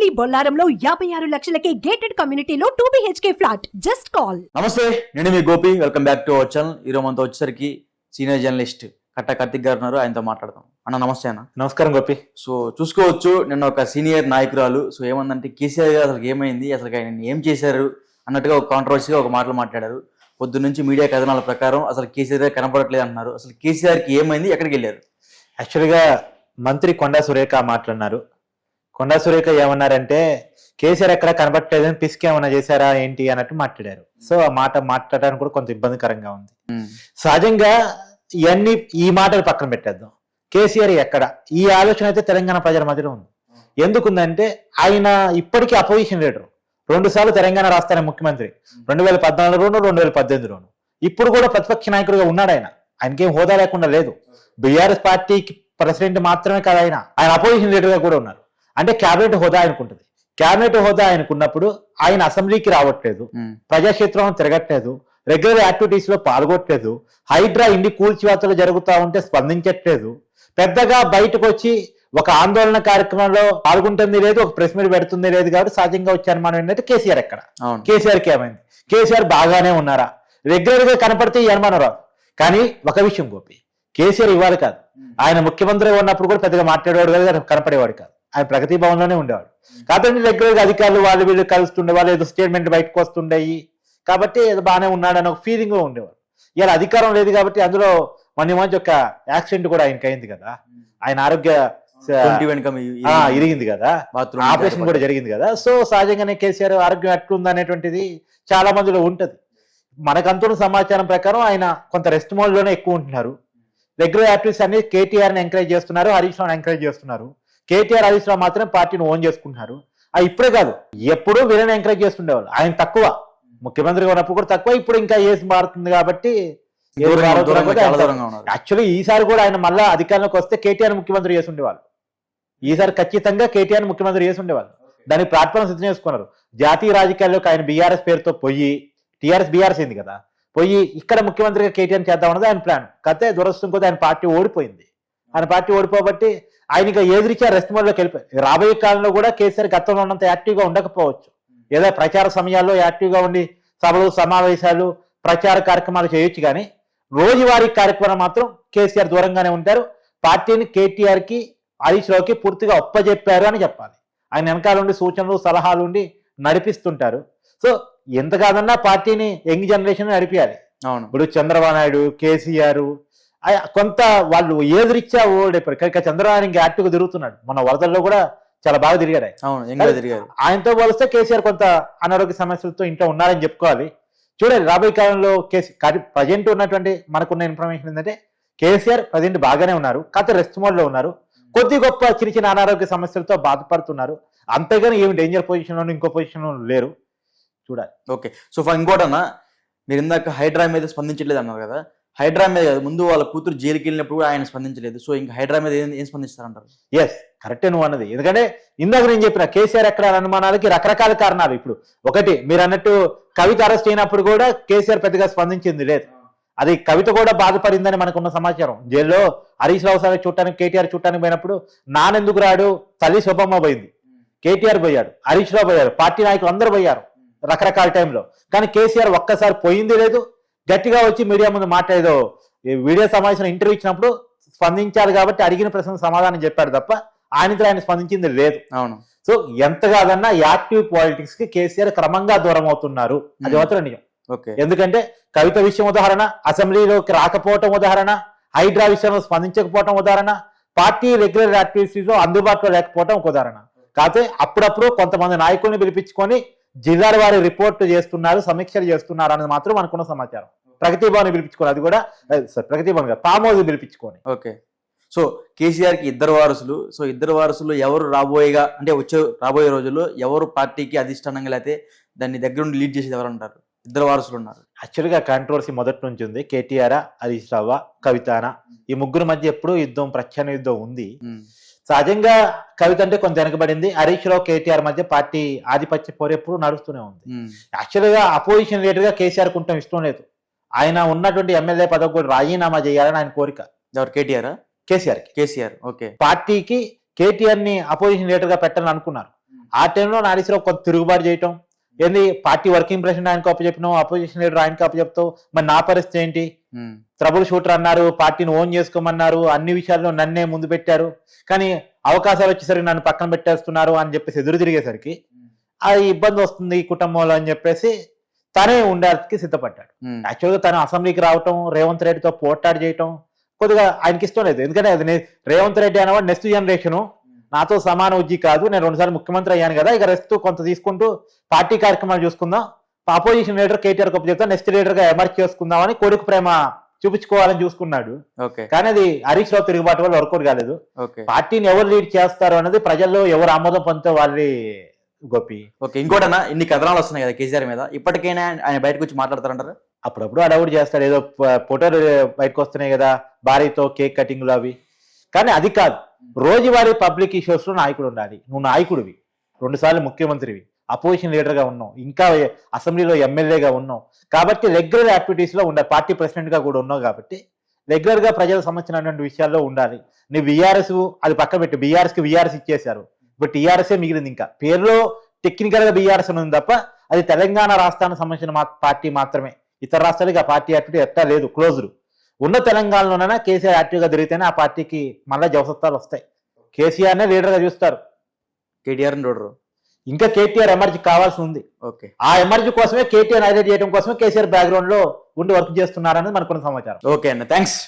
కొంపల్లి బొల్లారంలో యాభై ఆరు లక్షలకే గేటెడ్ కమ్యూనిటీలో two BHK flat just call నమస్తే నేను మీ Gopi. Welcome back to our channel ఈరోజు మనతో వచ్చేసరికి సీనియర్ జర్నలిస్ట్ కట్ట కార్తిక్ గారు ఉన్నారు. ఆయనతో మాట్లాడదాం. అన్న నమస్తే అన్న. నమస్కారం గోపి. సో చూసుకోవచ్చు నిన్న ఒక సీనియర్ నాయకురాలు. సో ఏమందంటే కేసీఆర్ గారు అసలు ఏమైంది? అసలు ఆయన ఏం చేశారు? అన్నట్టుగా ఒక కాంట్రవర్సీగా ఒక మాటలు మాట్లాడారు. పొద్దు నుంచి మీడియా కథనాల ప్రకారం అసలు కేసీఆర్ గారు కనపడట్లేదు అంటున్నారు. అసలు కేసీఆర్కి ఏమైంది? ఎక్కడికి వెళ్ళారు? యాక్చువల్గా మంత్రి కొండా సురేఖ మాట్లాడినారు. కొండా సురేఖ ఏమన్నారంటే కేసీఆర్ ఎక్కడ కనబట్టలేదని పిసికి ఏమన్నా చేశారా ఏంటి? అన్నట్టు మాట్లాడారు. సో ఆ మాట మాట్లాడడానికి కూడా కొంత ఇబ్బందికరంగా ఉంది. సహజంగా ఇవన్నీ ఈ మాటలు పక్కన పెట్టేద్దాం. కేసీఆర్ ఎక్కడ? ఈ ఆలోచన అయితే తెలంగాణ ప్రజల మధ్యలో ఉంది. ఎందుకుందంటే ఆయన ఇప్పటికీ అపోజిషన్ లీడర్. రెండు సార్లు తెలంగాణ రాష్ట్రానికి ముఖ్యమంత్రి. రెండు వేల పద్నాలుగులోను రెండు వేల పద్దెనిమిదిలోను. ఇప్పుడు కూడా ప్రతిపక్ష నాయకుడిగా ఉన్నాడు ఆయన. ఆయనకేం హోదా లేకుండా లేదు. బీఆర్ఎస్ పార్టీకి ప్రెసిడెంట్ మాత్రమే కాదు ఆయన. ఆయన అపోజిషన్ లీడర్గా కూడా ఉన్నారు. అంటే కేబినెట్ హోదా ఆయనకుంటుంది. కేబినెట్ హోదా ఆయనకున్నప్పుడు ఆయన అసెంబ్లీకి రావట్లేదు. ప్రజాక్షేత్రంలో తిరగట్లేదు. రెగ్యులర్ యాక్టివిటీస్లో పాల్గొట్టలేదు హైడ్రా ఇండి కూల్చివేతలు జరుగుతా ఉంటే స్పందించట్లేదు. పెద్దగా బయటకు వచ్చి ఒక ఆందోళన కార్యక్రమంలో పాల్గొంటుంది లేదు ఒక ప్రెస్ మీట్ పెడుతుంది లేదు కాబట్టి సహజంగా వచ్చే అనుమానం ఏంటంటే కేసీఆర్ ఎక్కడ? కేసీఆర్ ఏమైంది? కేసీఆర్ బాగానే ఉన్నారా? రెగ్యులర్గా కనపడితే ఈ అనుమానం రాదు. కానీ ఒక విషయం గోపి కేసీఆర్ ఇవ్వాలి కాదు. ఆయన ముఖ్యమంత్రి ఉన్నప్పుడు కూడా పెద్దగా మాట్లాడేవాడు కాదు కనపడేవాడు కాదు. ఆయన ప్రగతి భవన్లోనే ఉండేవాడు. కాబట్టి రెగ్యులర్గా అధికారులు వాళ్ళు వీళ్ళు కలుస్తుండే వాళ్ళు ఏదో స్టేట్మెంట్ బయటకు వస్తుండయి. కాబట్టి ఏదో బాగానే ఉన్నాడని ఒక ఫీలింగ్లో ఉండేవాడు. ఇలా అధికారం లేదు కాబట్టి అందులో మన మధ్య ఒక యాక్సిడెంట్ కూడా ఆయనకి అయింది కదా. ఆయన ఆరోగ్య ఇరిగింది కదా. ఆపరేషన్ కూడా జరిగింది కదా. సో సహజంగానే కేసీఆర్ ఆరోగ్యం ఎట్లుంది అనేటువంటిది చాలా మందిలో ఉంటది. మనకంతున్న సమాచారం ప్రకారం ఆయన కొంత రెస్ట్ మోడ్లోనే ఎక్కువ ఉంటున్నారు. రెగ్యులర్ యాక్టివిటీస్ అన్ని కేటీఆర్ని ఎంకరేజ్ చేస్తున్నారు హరీష్ రావు ఎంకరేజ్ చేస్తున్నారు. కేటీఆర్ హరీష్ రావు మాత్రం పార్టీని ఓన్ చేసుకుంటున్నారు. అది ఇప్పుడే కాదు ఎప్పుడూ వీళ్ళని ఎంకరేజ్ చేస్తుండేవాళ్ళు. ఆయన తక్కువ. ముఖ్యమంత్రిగా ఉన్నప్పుడు కూడా తక్కువ ఇప్పుడు ఇంకా ఏసి మారుతుంది కాబట్టి యాక్చువల్లీ ఈసారి కూడా ఆయన మళ్ళా అధికారంలోకి వస్తే కేటీఆర్ ముఖ్యమంత్రి చేసి ఉండేవాళ్ళు ఈసారి ఖచ్చితంగా కేటీఆర్ ముఖ్యమంత్రి చేసి ఉండేవాళ్ళు దానికి ప్లాట్ఫామ్ సిద్ధం చేసుకున్నారు. జాతీయ రాజకీయాల్లోకి ఆయన బీఆర్ఎస్ పేరుతో పోయి టీఆర్ఎస్ బీఆర్ఎస్ అయింది కదా పోయి ఇక్కడ ముఖ్యమంత్రిగా కేటీఆర్ చేద్దాం అన్నది ఆయన ప్లాన్. కతే దురదృష్టం కొద్ది ఆయన పార్టీ ఓడిపోయింది. ఆయన పార్టీ ఓడిపోబట్టి ఆయన ఇక ఎదిరిచి ఆ రెస్ట్ మోడ్లోకి వెళ్ళిపోయి రాబోయే కాలంలో కూడా కేసీఆర్ గతంలో ఉన్నంత యాక్టివ్గా ఉండకపోవచ్చు. ఏదో ప్రచార సమయాల్లో యాక్టివ్గా ఉండి సభలు సమావేశాలు ప్రచార కార్యక్రమాలు చేయొచ్చు కానీ రోజువారీ కార్యక్రమం మాత్రం కేసీఆర్ దూరంగానే ఉంటారు. పార్టీని కేటీఆర్కి హరీష్ రావుకి పూర్తిగా ఒప్పజెప్పారు అని చెప్పాలి. ఆయన వెనకాల ఉండి సూచనలు సలహాలు ఉండి నడిపిస్తుంటారు. సో ఎంత కాదన్నా పార్టీని యంగ్ జనరేషన్ నడిపించాలి అవును. ఇప్పుడు చంద్రబాబు నాయుడు కేసీఆర్ కొంత వాళ్ళు ఏదిరిచ్చా ఓడిపోయారు ఇక చంద్రబాబు ఇంకా యాక్టివ్గా తిరుగుతున్నాడు. మన వరదల్లో కూడా చాలా బాగా తిరిగాడు ఆయన. తిరిగారు ఆయనతో పోలిస్తే కేసీఆర్ కొంత అనారోగ్య సమస్యలతో ఇంట్లో ఉన్నారని చెప్పుకోవాలి. చూడండి రాబోయే కాలంలో కేసీ ప్రజెంట్ ఉన్నటువంటి మనకున్న ఇన్ఫర్మేషన్ ఏంటంటే కేసీఆర్ ప్రజెంట్ బాగానే ఉన్నారు కాకపోతే రెస్ట్ మోడ్లో ఉన్నారు. కొద్ది గొప్ప చిన్న చిన్న అనారోగ్య సమస్యలతో బాధపడుతున్నారు. అంతేగాని ఏమి డేంజర్ పొజిషన్లో ఇంకో పొజిషన్లో లేరు. చూడాలి. ఓకే. సో ఇంకోటన్నా మీరు ఇందాక హైడ్రా మీద స్పందించట్లేదు అన్నారు కదా హైడ్రా మీద కాదు, ముందు వాళ్ళ కూతురు జైలుకి వెళ్ళినప్పుడు కూడా ఆయన స్పందించలేదు. సో ఇంకా హైడ్రా మీద ఏం ఏం స్పందిస్తారంటారు? ఎస్ కరెక్టే నువ్వు అన్నది. ఎందుకంటే ఇందాక నేను చెప్పిన కేసీఆర్ ఎక్కడ అనుమానాలకి రకరకాల కారణాలు ఇప్పుడు. ఒకటి మీరు అన్నట్టు కవిత అరెస్ట్ అయినప్పుడు కూడా కేసీఆర్ పెద్దగా స్పందించింది లేదు. అది కవిత కూడా బాధపడిందని మనకున్న సమాచారం. జైల్లో హరీష్ రావు సార్ చూడటానికి కేటీఆర్ చూడటానికి పోయినప్పుడు నానెందుకు రాడు? తల్లి శుభమ్మ పోయింది. కేటీఆర్ పోయాడు హరీష్ రావు పోయారు పార్టీ నాయకులు అందరూ పోయారు రకరకాల టైంలో. కానీ కేసీఆర్ ఒక్కసారి పోయింది లేదు గట్టిగా వచ్చి మీడియా ముందు మాట్లాడేదో వీడియో సమావేశం ఇంటర్వ్యూ ఇచ్చినప్పుడు స్పందించారు కాబట్టి అడిగిన ప్రశ్నకు సమాధానం చెప్పాడు తప్ప ఆయనతో ఆయన స్పందించింది లేదు. అవును. సో ఎంత కాదన్నా యాక్టివ్ పాలిటిక్స్కి కేసీఆర్ క్రమంగా దూరం అవుతున్నారు. అది. మాత్రం నిజం. ఓకే. ఎందుకంటే కవిత విషయం ఉదాహరణ అసెంబ్లీలోకి రాకపోవటం ఉదాహరణ హైడ్రా విషయంలో స్పందించకపోవటం ఉదాహరణ పార్టీ రెగ్యులర్ యాక్టివిటీస్లో అందుబాటులో లేకపోవటం ఒక ఉదాహరణ. కాకపోతే అప్పుడప్పుడు కొంతమంది నాయకుల్ని పిలిపించుకొని జిల్లాల వారి రిపోర్ట్ చేస్తున్నారు సమీక్షలు చేస్తున్నారు అనేది మాత్రం మనకున్న సమాచారం. ప్రగతి భవన్ పిలిపించుకోవాలి. అది కూడా ప్రగతి భవన్ కాదు ఫామ్ హౌస్ పిలిపించుకొని. ఓకే. సో కేసీఆర్కి ఇద్దరు వారసులు. సో ఇద్దరు వారసులు ఎవరు రాబోయేగా అంటే వచ్చే రాబోయే రోజుల్లో ఎవరు పార్టీకి అధిష్టానంగా లేకపోతే దాన్ని దగ్గరుండి లీడ్ చేసేది ఎవరు అంటారు ఇద్దరు వారసులు ఉన్నారు. యాక్చువల్గా కాంట్రవర్సీ మొదటి నుంచి ఉంది. కేటీఆర్ హరీష్ రావు కవితాన? ఈ ముగ్గురు మధ్య ఎప్పుడూ యుద్ధం ప్రచ్ఛన్న యుద్ధం ఉంది. సహజంగా కవిత అంటే కొంత వెనకబడింది. హరీష్ రావు కేటీఆర్ మధ్య పార్టీ ఆధిపత్య పోరు ఎప్పుడు నడుస్తూనే ఉంది. యాక్చువల్గా అపోజిషన్ లీడర్గా కేసీఆర్ కుంటాం ఇష్టం లేదు. ఆయన ఉన్నటువంటి ఎమ్మెల్యే పదవి కూడా రాజీనామా చేయాలని ఆయన కోరిక. ఎవరు కేటీఆర్? కేసీఆర్ కేసీఆర్ ఓకే. పార్టీకి కేటీఆర్ని అపోజిషన్ లీడర్గా పెట్టాలని అనుకున్నారు. ఆ టైంలో నాగేశ్వరరావు కొంత తిరుగుబాటు చేయటం ఏంది? పార్టీ వర్కింగ్ ప్రెసిడెంట్ ఆయనకు అప్పచెప్పినావు అపోజిషన్ లీడర్ ఆయనకు అప్పచెప్తావు మరి నా పరిస్థితి ఏంటి? ట్రబుల్ షూటర్ అన్నారు పార్టీని ఓన్ చేసుకోమన్నారు అన్ని విషయాల్లో నన్నే ముందు పెట్టారు. కానీ అవకాశాలు వచ్చేసరికి నన్ను పక్కన పెట్టేస్తున్నారు అని చెప్పేసి ఎదురు తిరిగేసరికి ఆ ఇబ్బంది వస్తుంది ఈ కుటుంబంలో అని చెప్పేసి తనే ఉండడానికి సిద్ధపడ్డాడు. యాక్చువల్గా తను అసెంబ్లీకి రావటం రేవంత్ రెడ్డితో పోట్లాడి చేయటం కొద్దిగా ఆయనకి ఇష్టం లేదు. ఎందుకంటే అది రేవంత్ రెడ్డి అనేవాడు నెక్స్ట్ జనరేషన్ నాతో సమాన ఉజ్జి కాదు నేను రెండుసార్లు ముఖ్యమంత్రి అయ్యాను కదా ఇక రెస్ట్ కొంత తీసుకుంటూ పార్టీ కార్యక్రమాలు చూసుకుందాం. అపోజిషన్ లీడర్ కేటీఆర్ గొప్ప చెప్తా నెక్స్ట్ లీడర్గా ఎమర్జ్ చేసుకుందాం అని కొడుకు ప్రేమ చూపించుకోవాలని చూసుకున్నాడు. కానీ అది హరీష్ రావు తిరుగుబాటు వల్ల వర్కౌట్ కాలేదు. పార్టీని ఎవరు లీడ్ చేస్తారు అనేది ప్రజల్లో ఎవరు ఆమోదం పొందితే వాళ్ళే గొప్పి ఓకే ఇంకోటన్నా ఇన్ని కథనాలు వస్తున్నాయి కదా కేసీఆర్ మీద. ఇప్పటికైనా ఆయన బయటకు వచ్చి మాట్లాడతారంటారా? అప్పుడప్పుడు అడవుడు చేస్తాడు ఏదో ఫోటోలు బయటకు వస్తున్నాయి కదా భార్యతో కేక్ కటింగ్లు అవి. కానీ అది కాదు. రోజువారీ పబ్లిక్ ఇష్యూస్లో నాయకుడు ఉండాలి. నువ్వు నాయకుడివి. రెండుసార్లు ముఖ్యమంత్రివి. అపోజిషన్ లీడర్గా ఉన్నావు. ఇంకా అసెంబ్లీలో ఎమ్మెల్యేగా ఉన్నావు. కాబట్టి రెగ్యులర్ యాక్టివిటీస్లో ఉండే ఉండాలి. పార్టీ ప్రెసిడెంట్గా కూడా ఉన్నావు కాబట్టి రెగ్యులర్గా ప్రజలకు సంబంధించినటువంటి విషయాల్లో ఉండాలి. నీ విఆర్ఎస్ అది పక్క పెట్టి. బీఆర్ఎస్కి కి ఇచ్చేశారు. ఇప్పుడు టీఆర్ఎస్ఏ మిగిలింది ఇంకా. పేరులో టెక్నికల్గా బీఆర్ఎస్ ఉంది తప్ప అది తెలంగాణ రాష్ట్రానికి సంబంధించిన మా పార్టీ మాత్రమే. ఇతర రాష్ట్రాలకి ఆ పార్టీ యాక్టివిటీ ఎట్టా లేదు. క్లోజ్డ్ ఉన్న తెలంగాణలోనైనా కేసీఆర్ యాక్టివ్గా తిరిగితేనే ఆ పార్టీకి మళ్ళీ జవసత్తాలు వస్తాయి. కేసీఆర్నే లీడర్గా చూస్తారు. కేటీఆర్ చూడరు. ఇంకా కేటీఆర్ ఎమర్జీ కావాల్సి ఉంది. ఓకే. ఆ ఎమర్జీ కోసమే కేటీఆర్ హైలైట్ చేయడం కోసమే కేసీఆర్ బ్యాక్గ్రౌండ్లో ఉండి వర్క్ చేస్తున్నారనేది మనకున్న సమాచారం. ఓకే అన్న. థ్యాంక్స్